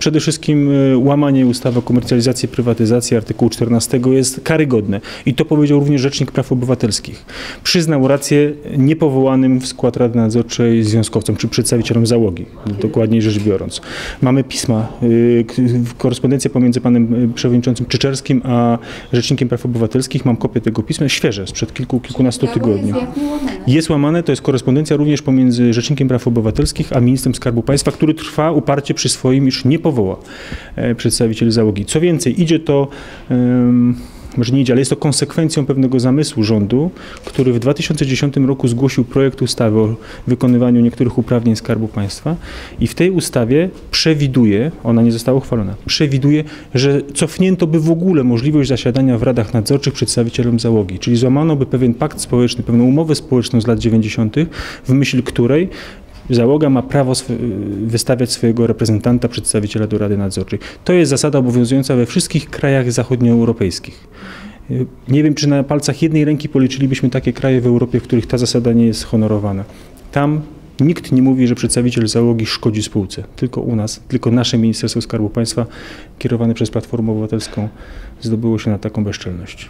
Przede wszystkim y, łamanie ustawy o komercjalizacji i prywatyzacji artykułu 14 jest karygodne i to powiedział również Rzecznik Praw Obywatelskich. Przyznał rację niepowołanym w skład Rady Nadzorczej związkowcom czy przedstawicielom załogi, dokładniej rzecz biorąc. Mamy pisma, k- korespondencję pomiędzy panem y, przewodniczącym Czyczerskim a Rzecznikiem Praw Obywatelskich. Mam kopię tego pisma, świeże, sprzed kilku, kilkunastu tygodni. Jest łamane, to jest korespondencja również pomiędzy Rzecznikiem Praw Obywatelskich a Ministrem Skarbu Państwa, który trwa uparcie przy swoim, iż nie powoła e, załogi. Co więcej, idzie to, może nie idzie, ale jest to konsekwencją pewnego zamysłu rządu, który w 2010 roku zgłosił projekt ustawy o wykonywaniu niektórych uprawnień Skarbu Państwa i w tej ustawie przewiduje, ona nie została uchwalona, przewiduje, że cofnięto by w ogóle możliwość zasiadania w radach nadzorczych przedstawicielom załogi, czyli złamano by pewien pakt społeczny, pewną umowę społeczną z lat 90., w myśl której Załoga ma prawo wystawiać swojego reprezentanta, przedstawiciela do Rady Nadzorczej. To jest zasada obowiązująca we wszystkich krajach zachodnioeuropejskich. Y, Nie wiem, czy na palcach jednej ręki policzylibyśmy takie kraje w Europie, w których ta zasada nie jest honorowana. Tam nikt nie mówi, że przedstawiciel załogi szkodzi spółce. Tylko u nas, tylko nasze Ministerstwo Skarbu Państwa, kierowane przez Platformę Obywatelską, zdobyło się na taką bezczelność.